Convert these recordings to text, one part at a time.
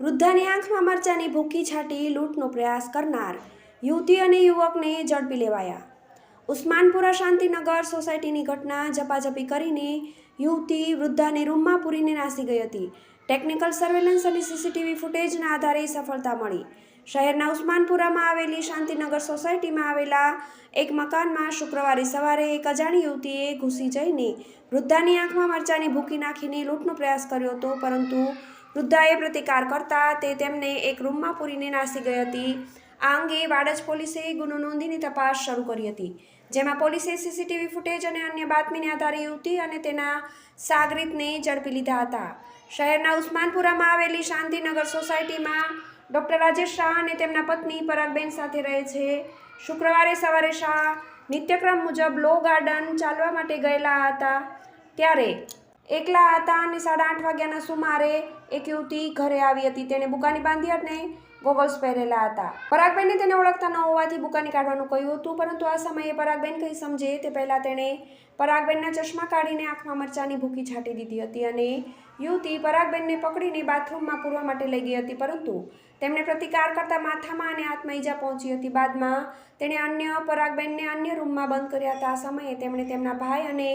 વૃદ્ધાની આંખમાં મરચાની ભૂકી છાંટી લૂંટનો પ્રયાસ કરનાર યુવતી અને યુવકને ઝડપી લેવાયા. ઉસ્માનપુરા શાંતિનગર સોસાયટીની ઘટના ઝપાઝપી કરીને યુવતી વૃદ્ધાને રૂમમાં પૂરીને નાસી ગઈ હતી. ટેકનિકલ સર્વેલન્સ અને સીસીટીવી ફૂટેજના આધારે સફળતા મળી. શહેરના ઉસ્માનપુરામાં આવેલી શાંતિનગર સોસાયટીમાં આવેલા એક મકાનમાં શુક્રવારે સવારે એક અજાણી યુવતીએ ઘૂસી જઈને વૃદ્ધાની આંખમાં મરચાની ભૂકી નાખીને લૂંટનો પ્રયાસ કર્યો હતો, પરંતુ વૃદ્ધાએ પ્રતિકાર કરતા તે તેમને એક રૂમમાં પૂરીને નાસી ગઈ હતી. આ અંગે વાડજ પોલીસે ગુનો નોંધીની તપાસ શરૂ કરી હતી. જેમાં પોલીસે સીસીટીવી ફૂટેજ અને અન્ય બાતમીને આધારે યુવતી અને તેના સાગરીતને ઝડપી લીધા હતા. શહેરના ઉસ્માનપુરામાં આવેલી શાંતિનગર સોસાયટીમાં ડૉક્ટર રાજેશ શાહ અને તેમના પત્ની પરાગબેન સાથે રહે છે. શુક્રવારે સવારે શાહ નિત્યક્રમ મુજબ લો ગાર્ડન ચાલવા માટે ગયેલા હતા. ત્યારે એકલા હતા અને સાડા આઠ વાગ્યાના સુમારે એક યુવતી ઘરે આવી હતી. તેણે બુકાની બાંધી અને ગોગલ્સ પહેરેલા હતા. પરાગબેનને તેને ઓળખતા ન હોવાથી બુકાની કાઢવાનું કહ્યું હતું, પરંતુ આ સમયે પરાગબેન કંઈ સમજે તે પહેલાં તેણે પરાગબેનના ચશ્મા કાઢીને આંખમાં મરચાની ભૂકી છાંટી દીધી હતી અને યુવતી પરાગબેનને પકડીને બાથરૂમમાં પૂરવા માટે લઈ ગઈ હતી, પરંતુ તેમણે પ્રતિકાર કરતા માથામાં અને હાથમાં ઈજા પહોંચી હતી. બાદમાં તેણે અન્ય પરાગબેનને અન્ય રૂમમાં બંધ કર્યા હતા. આ સમયે તેમણે તેમના ભાઈ અને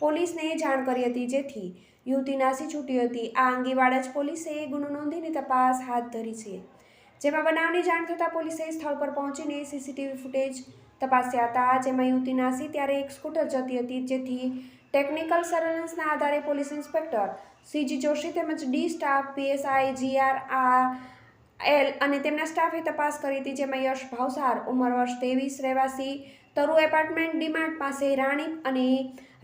પોલીસને જાણ કરી હતી, જેથી યુવતી નાસી છૂટી હતી. આ અંગે વાડજ પોલીસે ગુનો નોંધીને તપાસ હાથ ધરી છે. જેમાં બનાવની જાણ થતાં પોલીસે સ્થળ પર પહોંચીને સીસીટીવી ફૂટેજ તપાસ્યા હતા. જેમાં યુવતી નાસી ત્યારે એક સ્કૂટર જતી હતી, જેથી ટેકનિકલ સર્વેલન્સના આધારે પોલીસ ઇન્સ્પેક્ટર સીજી જોશી તેમજ ડી સ્ટાફ પીએસઆઈ જીઆર આ એલ અને તેમના સ્ટાફે તપાસ કરી હતી, જેમાં યશ ભાવસાર, ઉંમર વર્ષ ત્રેવીસ, રહેવાસી તરુ એપાર્ટમેન્ટ ડીમાર્ટ પાસે રાણી અને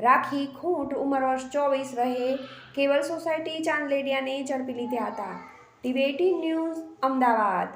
રાખી ખૂંટ, ઉંમર વર્ષ ચોવીસ, રહે કેવલ સોસાયટી ચાંદલેડિયાને ઝડપી લીધા હતા. TV news, Ahmedabad.